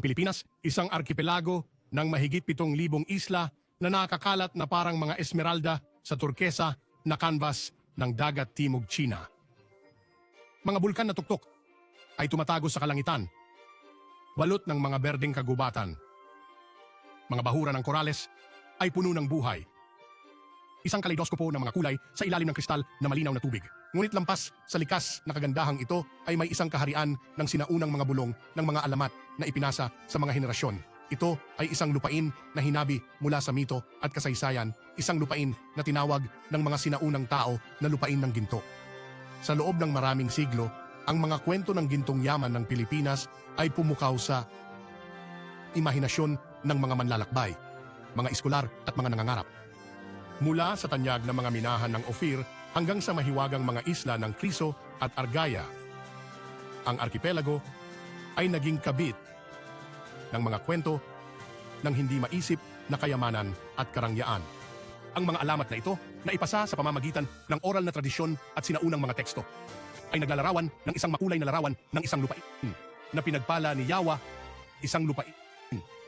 Ang Pilipinas, isang arkipelago ng mahigit 7,000 isla na nakakalat na parang mga esmeralda sa turkesa na canvas ng dagat timog China. Mga bulkan na tuktok ay tumatago sa kalangitan, balot ng mga berdeng kagubatan. Mga bahura ng korales ay puno ng buhay. Isang kaleidoskopo ng mga kulay sa ilalim ng kristal na malinaw na tubig. Ngunit lampas sa likas na kagandahang ito ay may isang kaharian ng sinaunang mga bulong ng mga alamat na ipinasa sa mga henerasyon. Ito ay isang lupain na hinabi mula sa mito at kasaysayan, isang lupain na tinawag ng mga sinaunang tao na lupain ng ginto. Sa loob ng maraming siglo, ang mga kwento ng gintong yaman ng Pilipinas ay pumukaw sa imahinasyon ng mga manlalakbay, mga eskular at mga nangangarap. Mula sa tanyag ng mga minahan ng Ophir hanggang sa mahiwagang mga isla ng Kriso at Argaya, ang arkipelago ay naging kabit ng mga kwento ng hindi maisip na kayamanan at karangyaan. Ang mga alamat na ito na ipasa sa pamamagitan ng oral na tradisyon at sinaunang mga teksto ay naglalarawan ng isang makulay na larawan ng isang lupain na pinagpala ni Yawa, isang lupain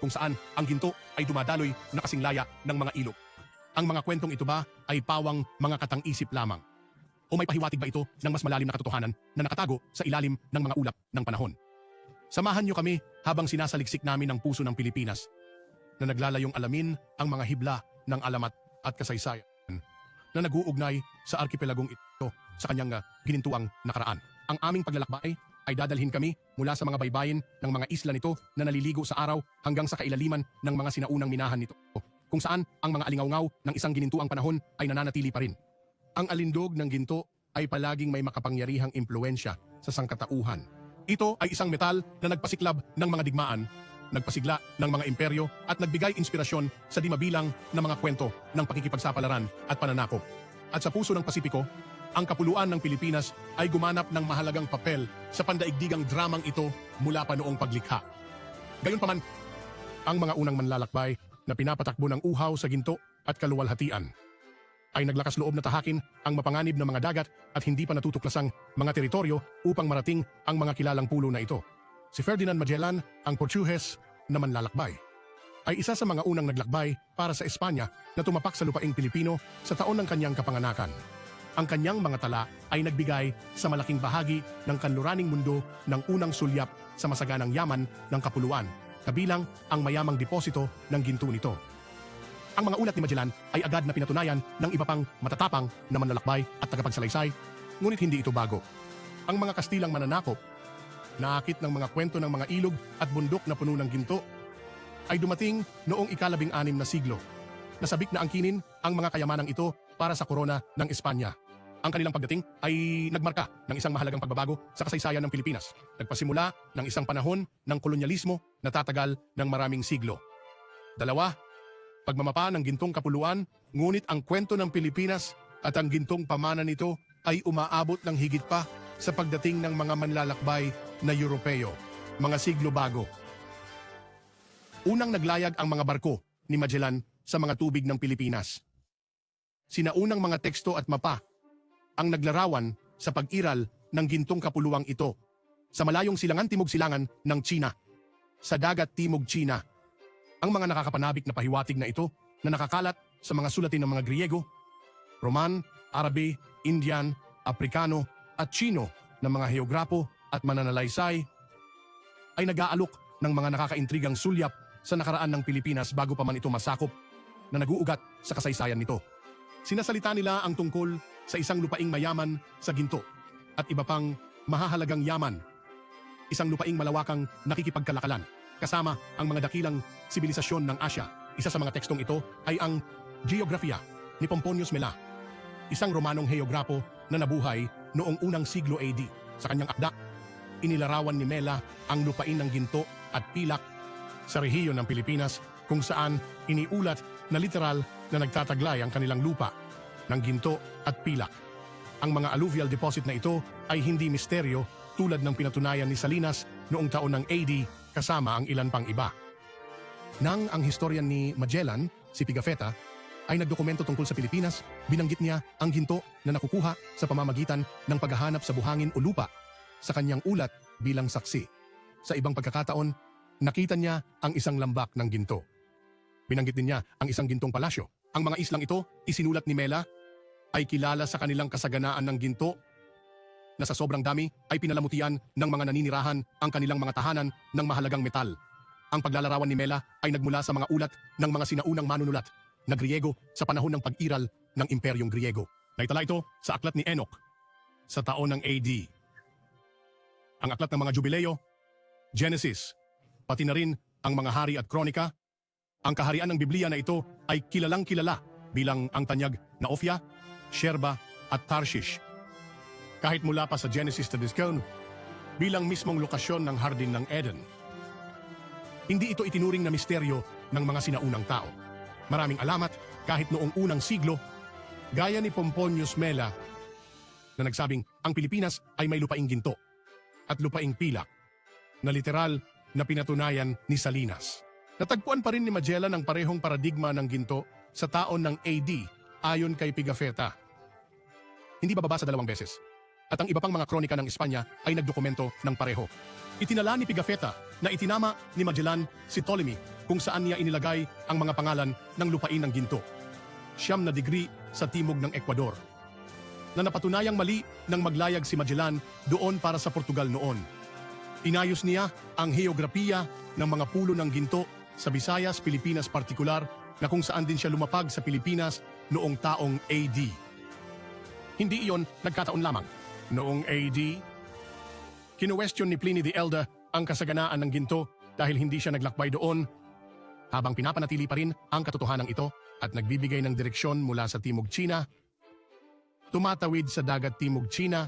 kung saan ang ginto ay dumadaloy na kasinglaya ng mga ilog. Ang mga kwentong ito ba ay pawang mga katang-isip lamang? O may pahiwatig ba ito ng mas malalim na katotohanan na nakatago sa ilalim ng mga ulap ng panahon? Samahan niyo kami habang sinasaliksik namin ang puso ng Pilipinas na naglalayong alamin ang mga hibla ng alamat at kasaysayan na naguugnay sa arkipelagong ito sa kanyang ah, ginintuang nakaraan. Ang aming paglalakbay ay dadalhin kami mula sa mga baybayin ng mga isla nito na naliligo sa araw hanggang sa kailaliman ng mga sinaunang minahan nito kung saan ang mga alingawngaw ng isang ginintuang panahon ay nananatili pa rin. Ang alindog ng ginto ay palaging may makapangyarihang impluensya sa sangkatauhan. Ito ay isang metal na nagpasiklab ng mga digmaan, nagpasigla ng mga imperyo at nagbigay inspirasyon sa di mabilang na mga kwento ng pakikipagsapalaran at pananakop. At sa puso ng Pasipiko, ang kapuluan ng Pilipinas ay gumanap ng mahalagang papel sa pandaigdigang dramang ito mula pa noong paglikha. Gayunpaman, ang mga unang manlalakbay na pinapatakbo ng uhaw sa ginto at kaluwalhatian ay naglakas loob na tahakin ang mapanganib na mga dagat at hindi pa natutuklasang mga teritoryo upang marating ang mga kilalang pulo na ito. Si Ferdinand Magellan, ang Portuges na manlalakbay, ay isa sa mga unang naglakbay para sa Espanya na tumapak sa lupaing Pilipino sa taon ng kanyang kapanganakan. Ang kanyang mga tala ay nagbigay sa malaking bahagi ng kanluraning mundo ng unang sulyap sa masaganang yaman ng kapuluan, kabilang ang mayamang deposito ng ginto nito. Ang mga ulat ni Magellan ay agad na pinatunayan ng iba pang matatapang na manlalakbay at tagapagsalaysay, ngunit hindi ito bago. Ang mga Kastilang mananakop, naakit ng mga kwento ng mga ilog at bundok na puno ng ginto, ay dumating noong ikalabing anim na siglo. Nasabik na angkinin ang mga kayamanang ito para sa korona ng Espanya. Ang kanilang pagdating ay nagmarka ng isang mahalagang pagbabago sa kasaysayan ng Pilipinas. Nagpasimula ng isang panahon ng kolonyalismo na tatagal ng maraming siglo. Dalawa, pagmamapa ng gintong kapuluan, ngunit ang kwento ng Pilipinas at ang gintong pamana nito ay umaabot ng higit pa sa pagdating ng mga manlalakbay na Europeo, mga siglo bago. Unang naglayag ang mga barko ni Magellan sa mga tubig ng Pilipinas. Sinaunang mga teksto at mapa ang naglarawan sa pag-iral ng gintong kapuluang ito sa malayong silangan timog silangan ng China, sa dagat timog China. Ang mga nakakapanabik na pahiwatig na ito na nakakalat sa mga sulatin ng mga Griego, Roman, Arabe, Indian, Aprikano at Chino ng mga heograpo at mananalaysay ay nag-aalok ng mga nakakaintrigang sulyap sa nakaraan ng Pilipinas bago pa man ito masakop na naguugat sa kasaysayan nito. Sinasalita nila ang tungkol sa isang lupaing mayaman sa ginto at iba pang mahahalagang yaman. Isang lupaing malawakang nakikipagkalakalan kasama ang mga dakilang sibilisasyon ng Asya. Isa sa mga tekstong ito ay ang Geografia ni Pomponius Mela, isang Romanong heograpo na nabuhay noong unang siglo AD. Sa kanyang akda, inilarawan ni Mela ang lupain ng ginto at pilak sa rehiyon ng Pilipinas kung saan iniulat na literal na nagtataglay ang kanilang lupa ng ginto at pilak. Ang mga alluvial deposit na ito ay hindi misteryo tulad ng pinatunayan ni Salinas noong taon ng AD kasama ang ilan pang iba. Nang ang historian ni Magellan, si Pigafetta, ay nagdokumento tungkol sa Pilipinas, binanggit niya ang ginto na nakukuha sa pamamagitan ng paghahanap sa buhangin o lupa sa kanyang ulat bilang saksi. Sa ibang pagkakataon, Nakita niya ang isang lambak ng ginto. Binanggit din niya ang isang gintong palasyo. Ang mga islang ito, isinulat ni Mela, ay kilala sa kanilang kasaganaan ng ginto na sa sobrang dami ay pinalamutian ng mga naninirahan ang kanilang mga tahanan ng mahalagang metal. Ang paglalarawan ni Mela ay nagmula sa mga ulat ng mga sinaunang manunulat na Griego sa panahon ng pag-iral ng Imperyong Griego. Naitala ito sa aklat ni Enoch sa taon ng AD. Ang aklat ng mga Jubileo, Genesis, pati na rin ang mga hari at kronika, ang kaharian ng Biblia na ito ay kilalang kilala bilang ang tanyag na Ophia, Sherba at Tarshish. Kahit mula pa sa Genesis to Discount, bilang mismong lokasyon ng Hardin ng Eden. Hindi ito itinuring na misteryo ng mga sinaunang tao. Maraming alamat kahit noong unang siglo, gaya ni Pomponius Mela na nagsabing ang Pilipinas ay may lupaing ginto at lupaing pilak na literal na pinatunayan ni Salinas. Natagpuan pa rin ni Magellan ang parehong paradigma ng ginto sa taon ng AD ayon kay Pigafetta. Hindi bababa sa dalawang beses. At ang iba pang mga kronika ng Espanya ay nagdokumento ng pareho. Itinala ni Pigafetta na itinama ni Magellan si Ptolemy kung saan niya inilagay ang mga pangalan ng lupain ng ginto. Siyam na degree sa timog ng Ecuador. Na napatunayang mali nang maglayag si Magellan doon para sa Portugal noon. Inayos niya ang heograpiya ng mga pulo ng ginto sa Visayas, Pilipinas partikular na kung saan din siya lumapag sa Pilipinas noong taong AD. Hindi iyon nagkataon lamang. Noong AD, kinuwestiyon ni Pliny the Elder ang kasaganaan ng ginto dahil hindi siya naglakbay doon habang pinapanatili pa rin ang katotohanan ito at nagbibigay ng direksyon mula sa Timog China, tumatawid sa dagat Timog China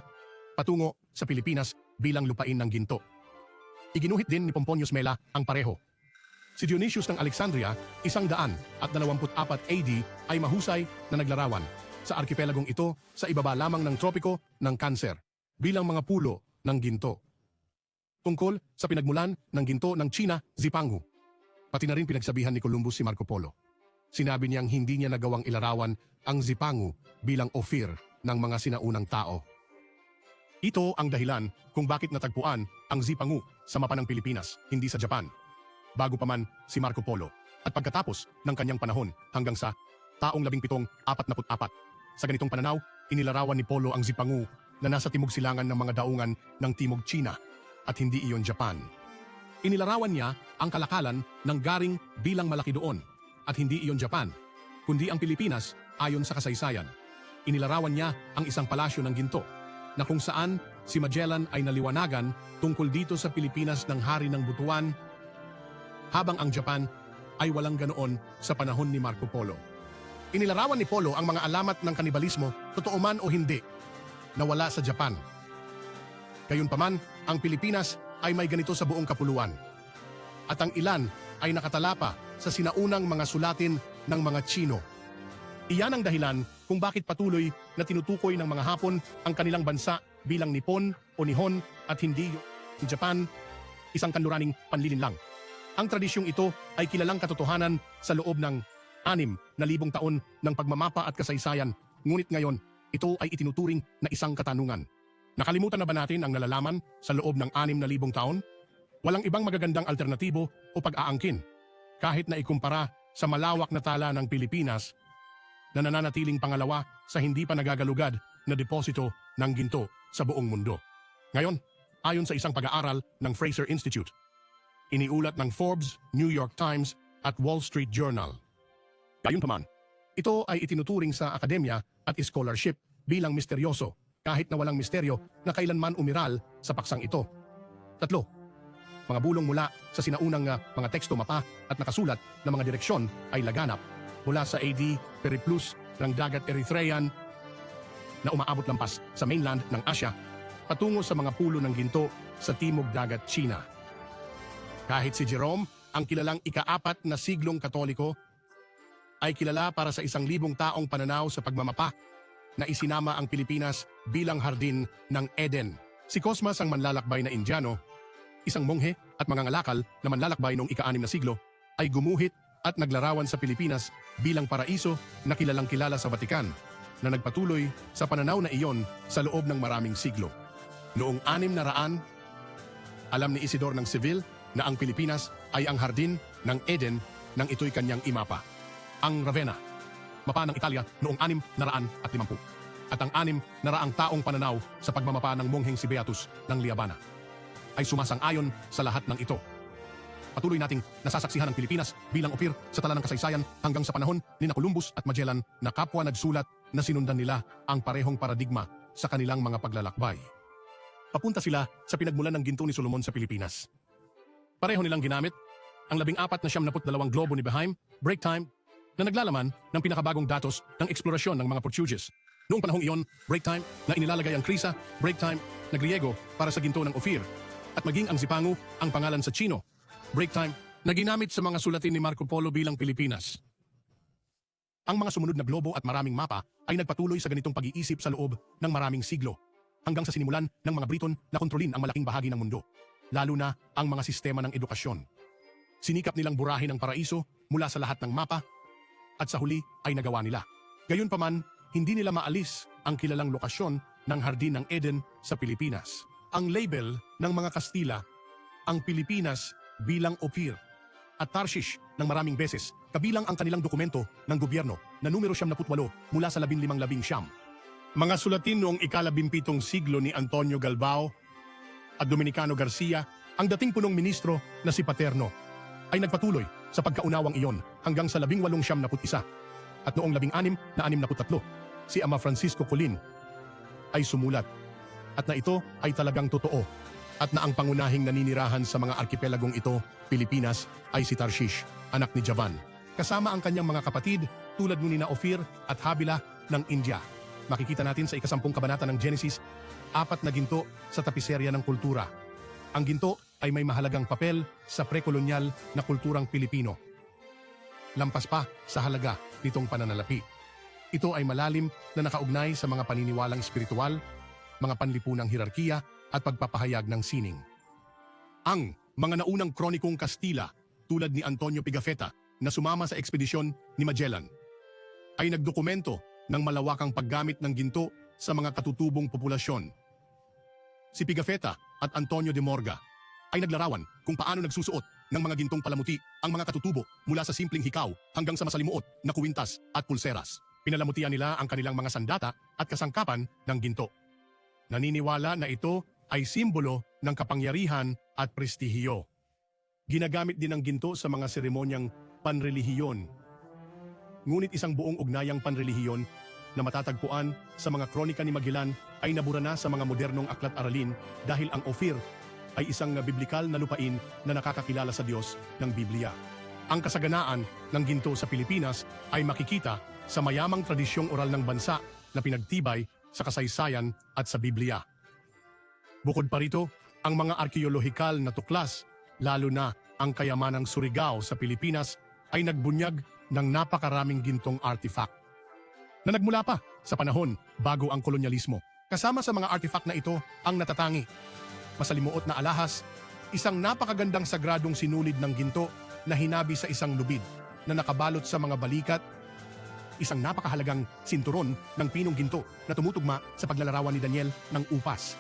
patungo sa Pilipinas bilang lupain ng ginto. Iginuhit din ni Pomponius Mela ang pareho. Si Dionysius ng Alexandria, isang daan at 24 AD ay mahusay na naglarawan sa arkipelagong ito sa ibaba lamang ng tropiko ng Cancer bilang mga pulo ng ginto. Tungkol sa pinagmulan ng ginto ng China, Zipangu. Pati na rin pinagsabihan ni Columbus si Marco Polo. Sinabi niyang hindi niya nagawang ilarawan ang Zipangu bilang ofir ng mga sinaunang tao. Ito ang dahilan kung bakit natagpuan ang Zipangu sa mapa ng Pilipinas, hindi sa Japan. Bago pa man si Marco Polo at pagkatapos ng kanyang panahon hanggang sa taong 1744. Sa ganitong pananaw, inilarawan ni Polo ang Zipangu na nasa timog silangan ng mga daungan ng Timog China at hindi iyon Japan. Inilarawan niya ang kalakalan ng garing bilang malaki doon at hindi iyon Japan, kundi ang Pilipinas ayon sa kasaysayan. Inilarawan niya ang isang palasyo ng ginto na kung saan si Magellan ay naliwanagan tungkol dito sa Pilipinas ng hari ng Butuan habang ang Japan ay walang ganoon sa panahon ni Marco Polo. Inilarawan ni Polo ang mga alamat ng kanibalismo, totoo man o hindi, na wala sa Japan. Gayunpaman, ang Pilipinas ay may ganito sa buong kapuluan. At ang ilan ay nakatalapa sa sinaunang mga sulatin ng mga Chino. Iyan ang dahilan kung bakit patuloy na tinutukoy ng mga Hapon ang kanilang bansa bilang Nippon o Nihon at hindi Japan, isang kanluraning panlilin lang. Ang tradisyong ito ay kilalang katotohanan sa loob ng anim na libong taon ng pagmamapa at kasaysayan, ngunit ngayon, ito ay itinuturing na isang katanungan. Nakalimutan na ba natin ang nalalaman sa loob ng anim na libong taon? Walang ibang magagandang alternatibo o pag-aangkin. Kahit na ikumpara sa malawak na tala ng Pilipinas na nananatiling pangalawa sa hindi pa nagagalugad na deposito ng ginto sa buong mundo. Ngayon, ayon sa isang pag-aaral ng Fraser Institute, iniulat ng Forbes, New York Times at Wall Street Journal. Gayunpaman, ito ay itinuturing sa akademya at scholarship bilang misteryoso kahit na walang misteryo na kailanman umiral sa paksang ito. Tatlo, mga bulong mula sa sinaunang ah, mga teksto mapa at nakasulat na mga direksyon ay laganap mula sa AD Periplus ng dagat Erythraean na umaabot lampas sa mainland ng Asya patungo sa mga pulo ng ginto sa timog dagat China. Kahit si Jerome, ang kilalang ikaapat na siglong katoliko, ay kilala para sa isang libong taong pananaw sa pagmamapa na isinama ang Pilipinas bilang hardin ng Eden. Si Cosmas ang manlalakbay na Indiano, isang monghe at mangangalakal na manlalakbay noong ika-anim na siglo, ay gumuhit at naglarawan sa Pilipinas bilang paraiso na kilalang kilala sa Vatican na nagpatuloy sa pananaw na iyon sa loob ng maraming siglo. Noong anim na raan, alam ni Isidor ng Seville na ang Pilipinas ay ang hardin ng Eden nang ito'y kanyang imapa. Ang Ravenna, mapa ng Italia noong anim na raan at limampu. At ang anim na raang taong pananaw sa pagmamapa ng mongheng si Beatus ng Liabana ay sumasang-ayon sa lahat ng ito. Patuloy nating nasasaksihan ang Pilipinas bilang opir sa tala ng kasaysayan hanggang sa panahon ni na Columbus at Magellan na kapwa nagsulat na sinundan nila ang parehong paradigma sa kanilang mga paglalakbay. Papunta sila sa pinagmulan ng ginto ni Solomon sa Pilipinas. Pareho nilang ginamit ang labing apat na siyam naput dalawang globo ni Behaim, break time, na naglalaman ng pinakabagong datos ng eksplorasyon ng mga Portuguese. Noong panahong iyon, break time na inilalagay ang krisa, break time na Griego para sa ginto ng Ophir, at maging ang Zipangu ang pangalan sa Chino, break time na ginamit sa mga sulatin ni Marco Polo bilang Pilipinas. Ang mga sumunod na globo at maraming mapa ay nagpatuloy sa ganitong pag-iisip sa loob ng maraming siglo, hanggang sa sinimulan ng mga Briton na kontrolin ang malaking bahagi ng mundo, lalo na ang mga sistema ng edukasyon. Sinikap nilang burahin ang paraiso mula sa lahat ng mapa at sa huli ay nagawa nila. Gayunpaman, hindi nila maalis ang kilalang lokasyon ng Hardin ng Eden sa Pilipinas. Ang label ng mga Kastila, ang Pilipinas bilang Opir at Tarshish ng maraming beses, kabilang ang kanilang dokumento ng gobyerno na numero 78 mula sa 15-labing siyam. Mga sulatin noong ikalabimpitong siglo ni Antonio Galbao at Dominicano Garcia, ang dating punong ministro na si Paterno, ay nagpatuloy sa pagkaunawang iyon hanggang sa labing walong siyam naput isa. At noong labing anim na anim naput tatlo, si Ama Francisco Colin ay sumulat at na ito ay talagang totoo at na ang pangunahing naninirahan sa mga arkipelagong ito, Pilipinas, ay si Tarshish, anak ni Javan. Kasama ang kanyang mga kapatid tulad ni na Ophir at Habila ng India. Makikita natin sa ikasampung kabanata ng Genesis, apat na ginto sa tapiserya ng kultura. Ang ginto ay may mahalagang papel sa prekolonyal na kulturang Pilipino. Lampas pa sa halaga nitong pananalapi. Ito ay malalim na nakaugnay sa mga paniniwalang espiritual, mga panlipunang hirarkiya at pagpapahayag ng sining. Ang mga naunang kronikong Kastila tulad ni Antonio Pigafetta na sumama sa ekspedisyon ni Magellan ay nagdokumento ng malawakang paggamit ng ginto sa mga katutubong populasyon. Si Pigafetta at Antonio de Morga ay naglarawan kung paano nagsusuot ng mga gintong palamuti ang mga katutubo mula sa simpleng hikaw hanggang sa masalimuot na kuwintas at pulseras. Pinalamutian nila ang kanilang mga sandata at kasangkapan ng ginto. Naniniwala na ito ay simbolo ng kapangyarihan at prestihiyo. Ginagamit din ang ginto sa mga seremonyang panrelihiyon. Ngunit isang buong ugnayang panrelihiyon na matatagpuan sa mga kronika ni Magellan ay nabura na sa mga modernong aklat-aralin dahil ang Ophir ay isang biblikal na lupain na nakakakilala sa Diyos ng Biblia. Ang kasaganaan ng ginto sa Pilipinas ay makikita sa mayamang tradisyong oral ng bansa na pinagtibay sa kasaysayan at sa Biblia. Bukod pa rito, ang mga arkeolohikal na tuklas, lalo na ang kayamanang Surigao sa Pilipinas, ay nagbunyag ng napakaraming gintong artifact na nagmula pa sa panahon bago ang kolonyalismo. Kasama sa mga artifact na ito ang natatangi, masalimuot na alahas, isang napakagandang sagradong sinulid ng ginto na hinabi sa isang lubid na nakabalot sa mga balikat, isang napakahalagang sinturon ng pinong ginto na tumutugma sa paglalarawan ni Daniel ng upas.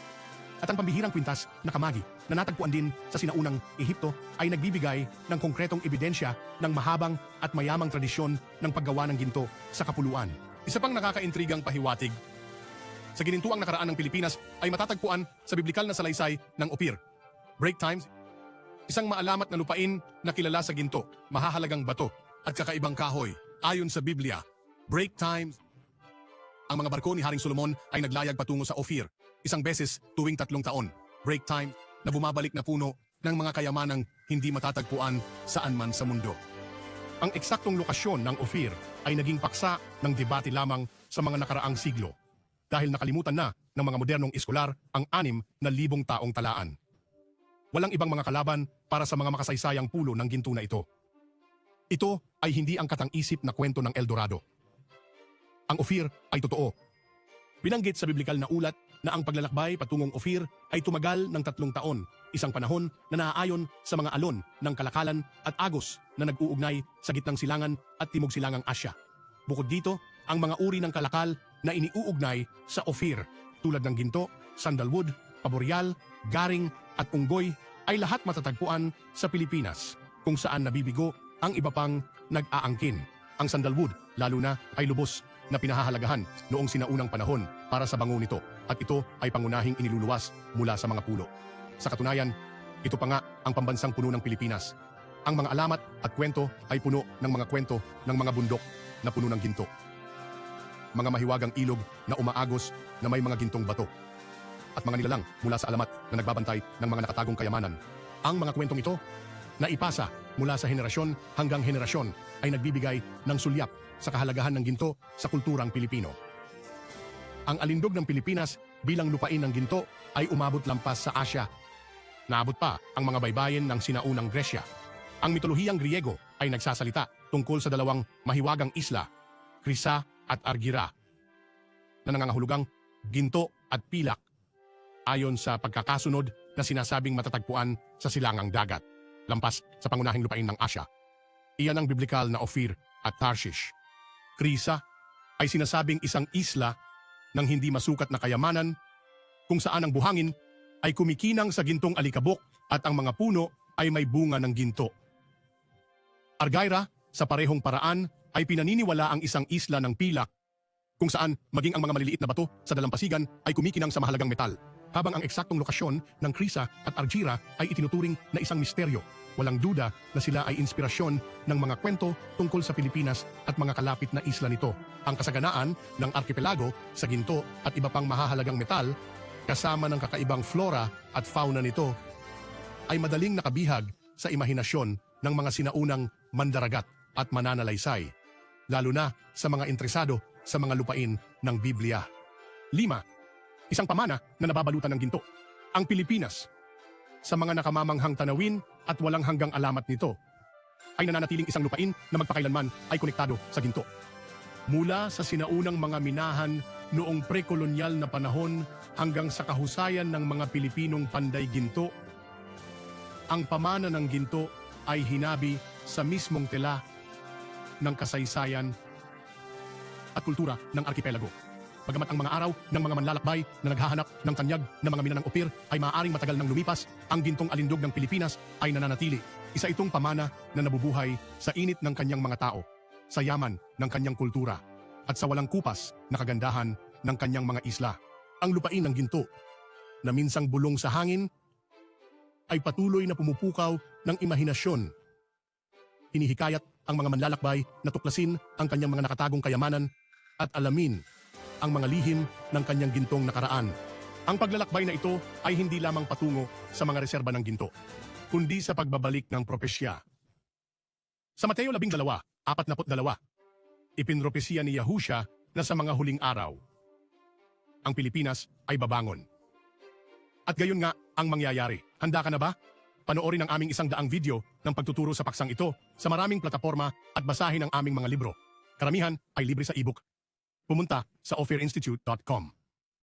At ang pambihirang kwintas na kamagi na natagpuan din sa sinaunang Ehipto ay nagbibigay ng konkretong ebidensya ng mahabang at mayamang tradisyon ng paggawa ng ginto sa kapuluan. Isa pang nakakaintrigang pahiwatig sa ginintuang nakaraan ng Pilipinas ay matatagpuan sa biblikal na salaysay ng Opir. Break times, isang maalamat na lupain na kilala sa ginto, mahahalagang bato at kakaibang kahoy. Ayon sa Biblia, break times, ang mga barko ni Haring Solomon ay naglayag patungo sa Ophir, isang beses tuwing tatlong taon. Break time na bumabalik na puno ng mga kayamanang hindi matatagpuan saan man sa mundo. Ang eksaktong lokasyon ng Ophir ay naging paksa ng debate lamang sa mga nakaraang siglo dahil nakalimutan na ng mga modernong eskolar ang anim na libong taong talaan. Walang ibang mga kalaban para sa mga makasaysayang pulo ng ginto na ito. Ito ay hindi ang katang-isip na kwento ng Eldorado. Ang Ophir ay totoo. Binanggit sa biblikal na ulat na ang paglalakbay patungong Ophir ay tumagal ng tatlong taon, isang panahon na naaayon sa mga alon ng Kalakalan at Agos na nag-uugnay sa gitnang silangan at timog silangang Asya. Bukod dito, ang mga uri ng kalakal na iniuugnay sa Ophir tulad ng ginto, sandalwood, paboreal, garing at unggoy ay lahat matatagpuan sa Pilipinas, kung saan nabibigo ang iba pang nag-aangkin. Ang sandalwood, lalo na, ay lubos na pinahahalagahan noong sinaunang panahon para sa bango nito at ito ay pangunahing iniluluwas mula sa mga pulo. Sa katunayan, ito pa nga ang pambansang puno ng Pilipinas. Ang mga alamat at kwento ay puno ng mga kwento ng mga bundok na puno ng ginto. Mga mahiwagang ilog na umaagos na may mga gintong bato. At mga nilalang mula sa alamat na nagbabantay ng mga nakatagong kayamanan. Ang mga kwentong ito na ipasa mula sa henerasyon hanggang henerasyon ay nagbibigay ng sulyap sa kahalagahan ng ginto sa kulturang Pilipino. Ang alindog ng Pilipinas bilang lupain ng ginto ay umabot lampas sa Asya. Naabot pa ang mga baybayin ng sinaunang Gresya. Ang mitolohiyang Griego ay nagsasalita tungkol sa dalawang mahiwagang isla, Krisa at Argira, na nangangahulugang ginto at pilak ayon sa pagkakasunod na sinasabing matatagpuan sa silangang dagat, lampas sa pangunahing lupain ng Asya. Iyan ang biblikal na Ophir at Tarshish. Krisa ay sinasabing isang isla ng hindi masukat na kayamanan kung saan ang buhangin ay kumikinang sa gintong alikabok at ang mga puno ay may bunga ng ginto. Argyra, sa parehong paraan, ay pinaniniwala ang isang isla ng pilak kung saan maging ang mga maliliit na bato sa dalampasigan ay kumikinang sa mahalagang metal, habang ang eksaktong lokasyon ng Krisa at Argira ay itinuturing na isang misteryo. Walang duda na sila ay inspirasyon ng mga kwento tungkol sa Pilipinas at mga kalapit na isla nito. Ang kasaganaan ng arkipelago sa ginto at iba pang mahahalagang metal kasama ng kakaibang flora at fauna nito ay madaling nakabihag sa imahinasyon ng mga sinaunang mandaragat at mananalaysay, lalo na sa mga interesado sa mga lupain ng Biblia. Lima, isang pamana na nababalutan ng ginto. Ang Pilipinas, sa mga nakamamanghang tanawin at walang hanggang alamat nito, ay nananatiling isang lupain na magpakailanman ay konektado sa ginto. Mula sa sinaunang mga minahan noong prekolonyal na panahon hanggang sa kahusayan ng mga Pilipinong panday ginto, ang pamana ng ginto ay hinabi sa mismong tela ng kasaysayan at kultura ng arkipelago. Bagamat ang mga araw ng mga manlalakbay na naghahanap ng tanyag ng mga minanang opir ay maaaring matagal nang lumipas, ang gintong alindog ng Pilipinas ay nananatili. Isa itong pamana na nabubuhay sa init ng kanyang mga tao, sa yaman ng kanyang kultura, at sa walang kupas na kagandahan ng kanyang mga isla. Ang lupain ng ginto, na minsang bulong sa hangin, ay patuloy na pumupukaw ng imahinasyon. Hinihikayat ang mga manlalakbay na tuklasin ang kanyang mga nakatagong kayamanan at alamin ang mga lihim ng kanyang gintong nakaraan. Ang paglalakbay na ito ay hindi lamang patungo sa mga reserba ng ginto, kundi sa pagbabalik ng propesya. Sa Mateo 12:42, ipinropesiya ni Yahusha na sa mga huling araw, ang Pilipinas ay babangon. At gayon nga ang mangyayari. Handa ka na ba? Panoorin ang aming isang daang video ng pagtuturo sa paksang ito sa maraming plataforma at basahin ang aming mga libro. Karamihan ay libre sa ebook. Pumunta sa offirinstitute.com.